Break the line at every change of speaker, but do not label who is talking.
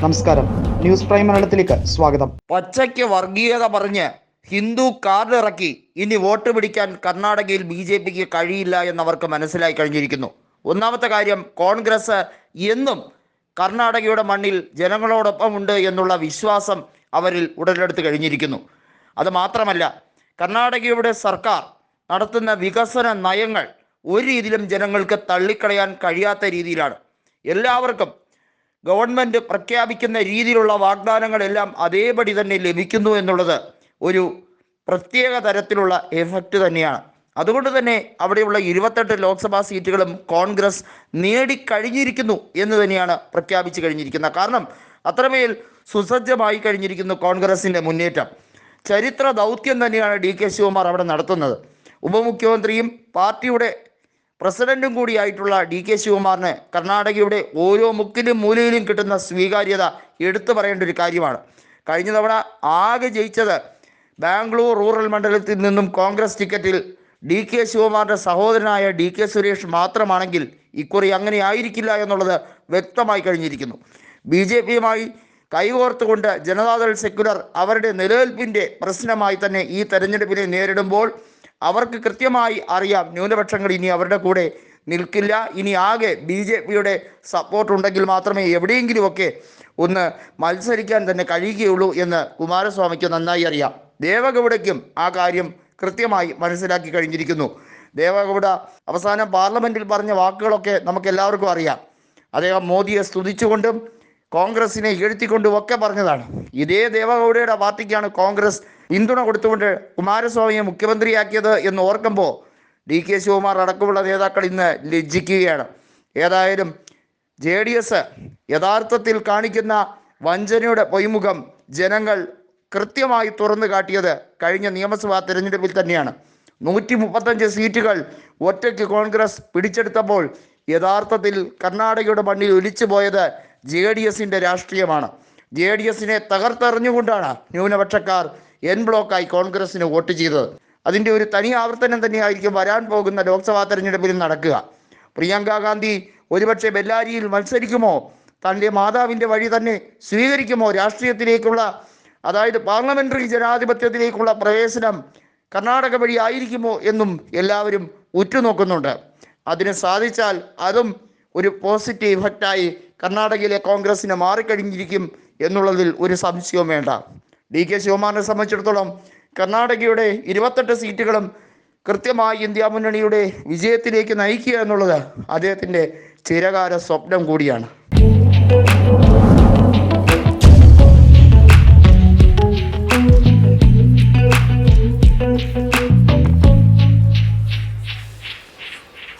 നമസ്കാരം. News prime മലയാളത്തിലേക്ക് സ്വാഗതം.
പച്ചയ്ക്ക് വർഗീയത പറഞ്ഞ് ഹിന്ദു കാർഡ് ഇറക്കി ഇനി വോട്ട് പിടിക്കാൻ കർണാടകയിൽ ബി ജെ പിക്ക് കഴിയില്ല എന്നവർക്ക് മനസ്സിലായി കഴിഞ്ഞിരിക്കുന്നു. ഒന്നാമത്തെ കാര്യം കോൺഗ്രസ് എന്നും കർണാടകയുടെ മണ്ണിൽ ജനങ്ങളോടൊപ്പം ഉണ്ട് എന്നുള്ള വിശ്വാസം അവരിൽ ഉടലെടുത്ത് കഴിഞ്ഞിരിക്കുന്നു. അത് മാത്രമല്ല കർണാടകയുടെ സർക്കാർ നടത്തുന്ന വികസന നയങ്ങൾ ഒരു രീതിയിലും ജനങ്ങൾക്ക് തള്ളിക്കളയാൻ കഴിയാത്ത രീതിയിലാണ്. എല്ലാവർക്കും ഗവൺമെന്റ് പ്രഖ്യാപിക്കുന്ന രീതിയിലുള്ള വാഗ്ദാനങ്ങളെല്ലാം അതേപടി തന്നെ ലഭിക്കുന്നു എന്നുള്ളത് ഒരു പ്രത്യേക തരത്തിലുള്ള എഫക്റ്റ് തന്നെയാണ്. അതുകൊണ്ട് തന്നെ അവിടെയുള്ള ഇരുപത്തെട്ട് ലോക്സഭാ സീറ്റുകളും കോൺഗ്രസ് നേടിക്കഴിഞ്ഞിരിക്കുന്നു എന്ന് തന്നെയാണ് പ്രഖ്യാപിച്ചു കഴിഞ്ഞിരിക്കുന്നത്. കാരണം അത്രമേൽ സുസജ്ജമായി കഴിഞ്ഞിരിക്കുന്നു കോൺഗ്രസിന്റെ മുന്നേറ്റം. ചരിത്ര ദൗത്യം തന്നെയാണ് ഡി കെ ശിവകുമാർ അവിടെ നടത്തുന്നത്. ഉപമുഖ്യമന്ത്രിയും പാർട്ടിയുടെ പ്രസിഡന്റും കൂടിയായിട്ടുള്ള ഡി കെ ശിവകുമാറിന് കർണാടകയുടെ ഓരോ മുക്കിലും മൂലയിലും കിട്ടുന്ന സ്വീകാര്യത എടുത്തു പറയേണ്ട ഒരു കാര്യമാണ്. കഴിഞ്ഞ തവണ ആകെ ജയിച്ചത് ബാംഗ്ലൂർ റൂറൽ മണ്ഡലത്തിൽ നിന്നും കോൺഗ്രസ് ടിക്കറ്റിൽ ഡി കെ ശിവകുമാറിന്റെ സഹോദരനായ ഡി കെ സുരേഷ് മാത്രമാണെങ്കിൽ ഇക്കുറി അങ്ങനെ ആയിരിക്കില്ല എന്നുള്ളത് വ്യക്തമായി കഴിഞ്ഞിരിക്കുന്നു. ബി ജെ പിയുമായി കൈകോർത്തുകൊണ്ട് ജനതാദൾ സെക്യുലർ അവരുടെ നിലനിൽപ്പിന്റെ പ്രശ്നമായി തന്നെ ഈ തെരഞ്ഞെടുപ്പിനെ നേരിടുമ്പോൾ അവർക്ക് കൃത്യമായി അറിയാം. ന്യൂനപക്ഷങ്ങൾ ഇനി അവരുടെ കൂടെ നിൽക്കില്ല. ഇനി ആകെ ബി ജെ പിയുടെ സപ്പോർട്ട് ഉണ്ടെങ്കിൽ മാത്രമേ എവിടെയെങ്കിലുമൊക്കെ ഒന്ന് മത്സരിക്കാൻ തന്നെ കഴിയുകയുള്ളൂ എന്ന് കുമാരസ്വാമിക്ക് നന്നായി അറിയാം. ദേവഗൗഡയ്ക്കും ആ കാര്യം കൃത്യമായി മനസ്സിലാക്കി കഴിഞ്ഞിരിക്കുന്നു. ദേവഗൗഡ അവസാനം പാർലമെന്റിൽ പറഞ്ഞ വാക്കുകളൊക്കെ നമുക്ക് എല്ലാവർക്കും അറിയാം. അദ്ദേഹം മോദിയെ സ്തുതിച്ചുകൊണ്ടും കോൺഗ്രസിനെ ഇഴുത്തിക്കൊണ്ടും ഒക്കെ പറഞ്ഞതാണ്. ഇതേ ദേവഗൗഡയുടെ പാർട്ടിക്കാണ് കോൺഗ്രസ് പിന്തുണ കൊടുത്തുകൊണ്ട് കുമാരസ്വാമിയെ മുഖ്യമന്ത്രിയാക്കിയത് എന്ന് ഓർക്കുമ്പോൾ ഡി കെ ശിവകുമാർ അടക്കമുള്ള നേതാക്കൾ ഇന്ന് ലജ്ജിക്കുകയാണ്. ഏതായാലും ജെ ഡി എസ് യഥാർത്ഥത്തിൽ കാണിക്കുന്ന വഞ്ചനയുടെ പൊയ്മുഖം ജനങ്ങൾ കൃത്യമായി തുറന്നു കാട്ടിയത് കഴിഞ്ഞ നിയമസഭാ തെരഞ്ഞെടുപ്പിൽ തന്നെയാണ്. നൂറ്റി മുപ്പത്തഞ്ച് സീറ്റുകൾ ഒറ്റയ്ക്ക് കോൺഗ്രസ് പിടിച്ചെടുത്തപ്പോൾ യഥാർത്ഥത്തിൽ കർണാടകയുടെ മണ്ണിൽ ഒലിച്ചു പോയത് ജെ ഡി എസിന്റെ രാഷ്ട്രീയമാണ്. ജെ ഡി എസിനെ തകർത്തെറിഞ്ഞുകൊണ്ടാണ് ന്യൂനപക്ഷക്കാർ എൻ ബ്ലോക്കായി കോൺഗ്രസിന് വോട്ട് ചെയ്തത്. അതിന്റെ ഒരു തനി ആവർത്തനം തന്നെയായിരിക്കും വരാൻ പോകുന്ന ലോക്സഭാ തെരഞ്ഞെടുപ്പിൽ നടക്കുക. പ്രിയങ്ക ഗാന്ധി ഒരുപക്ഷെ ബെല്ലാരിയിൽ മത്സരിക്കുമോ? തന്റെ മാതാവിന്റെ വഴി തന്നെ സ്വീകരിക്കുമോ? രാഷ്ട്രീയത്തിലേക്കുള്ള അതായത് പാർലമെന്ററി ജനാധിപത്യത്തിലേക്കുള്ള പ്രവേശനം കർണാടക വഴി ആയിരിക്കുമോ എന്നും എല്ലാവരും ഉറ്റുനോക്കുന്നുണ്ട്. അതിന് സാധിച്ചാൽ അതും ഒരു പോസിറ്റീവ് ഇഫക്റ്റായി കർണാടകയിലെ കോൺഗ്രസിന് മാറിക്കഴിഞ്ഞിരിക്കും എന്നുള്ളതിൽ ഒരു സംശയവും വേണ്ട. ഡി കെ ശിവമാനെ സംബന്ധിച്ചിടത്തോളം കർണാടകയുടെ ഇരുപത്തെട്ട് സീറ്റുകളും കൃത്യമായി ഇന്ത്യ മുന്നണിയുടെ വിജയത്തിലേക്ക് നയിക്കുക എന്നുള്ളത് അദ്ദേഹത്തിന്റെ ചിരകാല സ്വപ്നം കൂടിയാണ്.